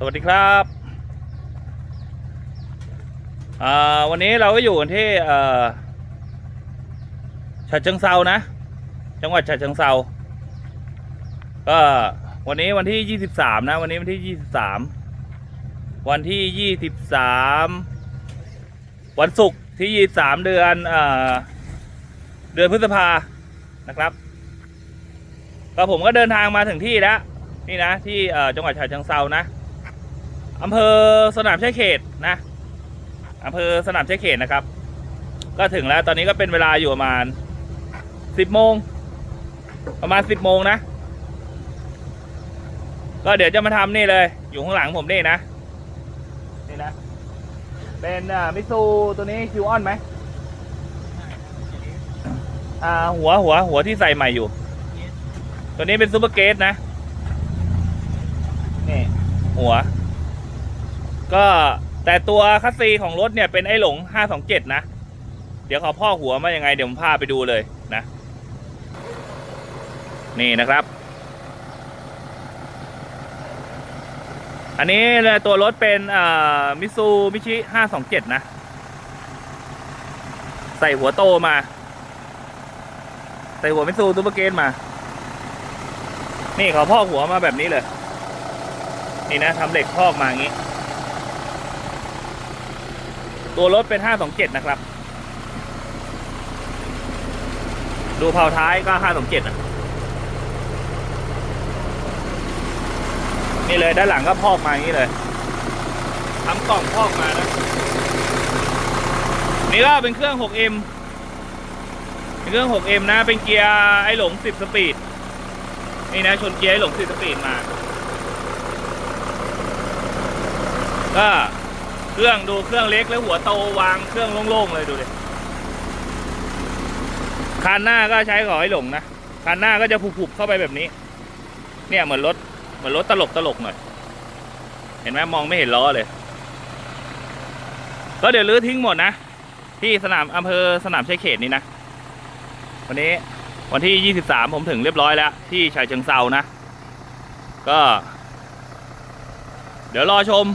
สวัสดีครับวันนี้เราก็อยู่กันที่ฉะเชิงเซานะ จังหวัดฉะเชิงเซาก็วันนี้วันที่ยี่สิบสามนะ วันนี้วันที่ยี่สิบสามวันที่ยี่สิบสามวันศุกร์ที่ยี่สามเดือนเอเดือนพฤษภานะครับ ก็ผมก็เดินทางมาถึงที่แล้วนี่นะที่จังหวัดฉะเชิงเซานะ อำเภอสนามชัยเขตนะอำเภอสนามชัยเขตนะครับ ก็ถึงแล้วตอนนี้ก็เป็นเวลาอยู่ประมาณสิบโมง ประมาณสิบโมงนะ ก็เดี๋ยวจะมาทำนี่เลย อยู่ข้างหลังผมนี่นะ นี่นะ เป็นมิซูตัวนี้คิวออนไหมอ่าหัวหัวหัวที่ใส่ใหม่อยู่ ตัวนี้เป็นซูเปอร์เกตนะ นี่ หัว ก็แต่ตัวคัสซีของรถเนี่ยเป็นไอ้หลง 527 นะ เดี๋ยวขาพ่อหัวมายังไง เดี๋ยวผมพาไปดูเลยนะ นี่นะครับ อันนี้ตัวรถเป็นมิซูมิชิ 527 นะ ใส่หัวโตมา ใส่หัวมิซูซูเปอร์เกตมา นี่ขาพอหัวมาแบบนี้เลย นี่นะทำเหล็กพอกมาอย่างนี้ ตัวรถเป็น 527 นะครับ ดูเผาท้ายก็ 527อะ นี่เลยด้านหลังก็พอกมาอย่างนี้เลยทำกล่องพอกมานะ นี่ก็เป็นเครื่อง 6M เป็นเครื่อง 6M นะ เป็นเกียร์ไอ้หลง 10 สปีด นี่นะ ชนเกียร์ให้หลง 10 สปีดมา ก็ เครื่องดูเครื่องเล็กแล้วหัวโตวางเครื่องโล่งๆเลยดูดิคันหน้าก็ใช้ขอให้หลงนะคันหน้าก็จะผุบๆเข้าไปแบบนี้ เนี่ยเหมือนรถเหมือนรถตลกตลกหน่อยเห็นไหมมองไม่เห็นล้อเลย ก็เดี๋ยวรื้อทิ้งหมดนะ ที่สนามอำเภอสนามชัยเขตนี่นะ วันนี้วันที่ 23 ผมถึงเรียบร้อยแล้ว ที่ฉะเชิงเซานะ ก็ เดี๋ยวรอชม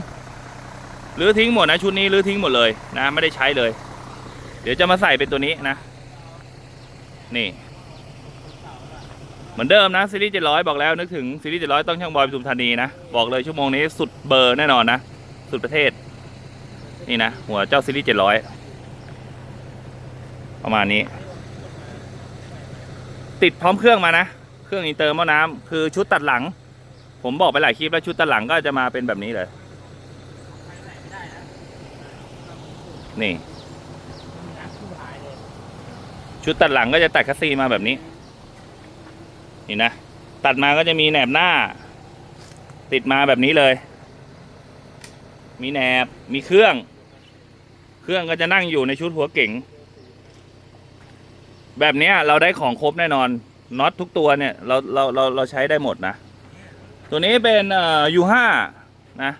รื้อทิ้งหมดนะชุดนี้รื้อทิ้งหมดเลยนะไม่ได้ใช้เลย เดี๋ยวจะมาใส่เป็นตัวนี้นะ นี่ เหมือนเดิมนะซีรีส์700บอกแล้วนึกถึงซีรีส์700ต้องช่างบอยปทุมธานีนะบอกเลยชั่วโมงนี้สุดเบอร์แน่นอนนะสุดประเทศ นี่นะหัวเจ้าซีรีส์700ประมาณนี้ ติดพร้อมเครื่องมานะเครื่องอินเตอร์มอน้ำคือชุดตัดหลัง ผมบอกไปหลายคลิปแล้วชุดตัดหลังก็จะมาเป็นแบบนี้เลย นี่ ชุดตัดหลังก็จะตัดคัสซีมาแบบนี้ นี่นะ ตัดมาก็จะมีแหนบหน้า ติดมาแบบนี้เลย มีแหนบมีเครื่อง เครื่องก็จะนั่งอยู่ในชุดหัวเก๋งแบบนี้เราได้ของครบแน่นอนน็อตทุกตัวเนี่ย เราเราเราเราใช้ได้หมดนะ ตัวนี้เป็นเอ่อยูห้านะ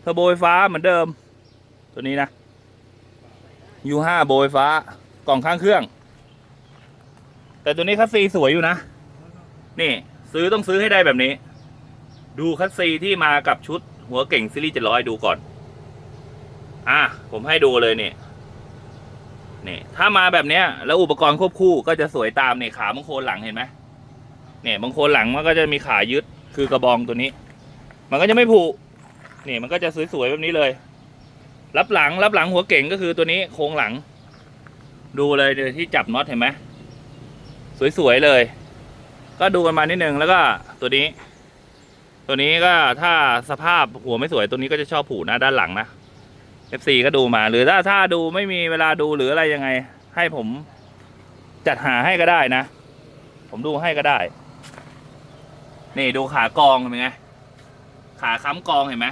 เทอร์โบไฟฟ้าเหมือนเดิม ตัวนี้นะ ยูห้าโบไฟฟ้ากล่องข้างเครื่อง แต่ตัวนี้คัสซีสวยอยู่นะ นี่ซื้อต้องซื้อให้ได้แบบนี้ ดูคัสซีที่มากับชุดหัวเก่งซีรีส์เจ็ดร้อยดูก่อน อะ ผมให้ดูเลยนี่นี่ถ้ามาแบบเนี้ย แล้วอุปกรณ์ควบคู่ก็จะสวยตามเนี่ยขาบางโคนหลังเห็นไหมเนี่ยบางโคนหลังมันก็จะมีขายึดคือกระบองตัวนี้ มันก็จะไม่ผุนี่มันก็จะสวยๆแบบนี้เลย รับหลังรับหลังหัวเก่งก็คือตัวนี้โครงหลัง ดูเลยที่จับน็อตเห็นไหมสวยๆเลย ก็ดูกันมานิดนึงแล้วก็ตัวนี้ ตัวนี้ก็ถ้าสภาพหัวไม่สวยตัวนี้ก็จะชอบผูน้าด้านหลังนะ FC ก็ดูมา หรือถ้าถ้าดูไม่มีเวลาดูหรืออะไรยังไง ให้ผมจัดหาให้ก็ได้นะ ผมดูให้ก็ได้ นี่ดูขากองเห็นไหมขาค้ำกองเห็นไหม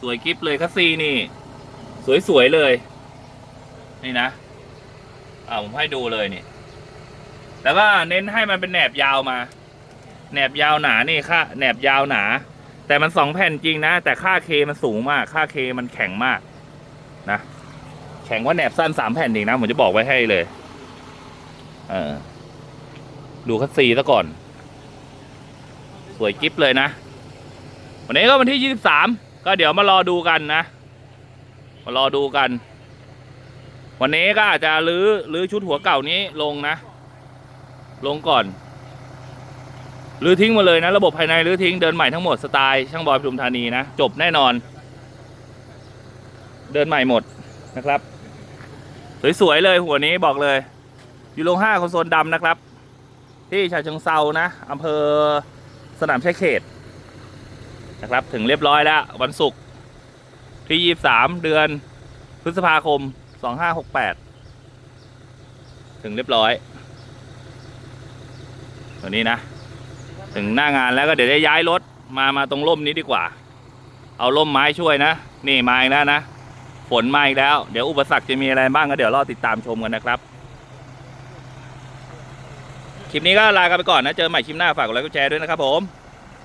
สวยกิฟเลยคัสซีนี่ สวยๆเลย นี่นะอ่าผมให้ดูเลยนี่แล้วก็เน้นให้มันเป็นแหนบยาวมา แหนบยาวหนานี่ค่าแหนบยาวหนา แต่มันสองแผ่นจริงนะ แต่ค่าเคมันสูงมาก ค่าเคมันแข็งมาก นะ แข็งกว่าแหนบสั้นสามแผ่นอีกนะผมจะบอกไว้ให้เลย เออดูคัสซีซะก่อน สวยกิฟเลยนะ วันนี้ก็วันที่ 23 ก็เดี๋ยวมารอดูกันนะ มารอดูกัน วันนี้ก็อาจจะรื้อรื้อชุดหัวเก่านี้ลงนะ ลงก่อนรื้อทิ้งมาเลยนะ ระบบภายในรื้อทิ้งเดินใหม่ทั้งหมดสไตล์ช่างบอยปทุมธานีนะ จบแน่นอน เดินใหม่หมดนะครับ สวยๆเลยหัวนี้บอกเลย อยู่ลงห้าคนโซนดำนะครับ ที่ชาเชิงเซานะอำเภอสนามชัยเขตนะครับ ถึงเรียบร้อยแล้ว วันศุกร์ ที่23เดือนพฤษภาคม2568ถึงเรียบร้อยตัวนี้นะ ถึงหน้างานแล้วก็เดี๋ยวจะย้ายรถมามาตรงร่มนี้ดีกว่า เอาร่มไม้ช่วยนะ นี่มาอีกแล้วนะฝนมาอีกแล้ว เดี๋ยวอุปสรรคจะมีอะไรบ้างก็เดี๋ยวรอติดตามชมกันนะครับ คลิปนี้ก็ลากันไปก่อนนะ เจอใหม่คลิปหน้าฝากกดไลค์กดแชร์ด้วยนะครับผม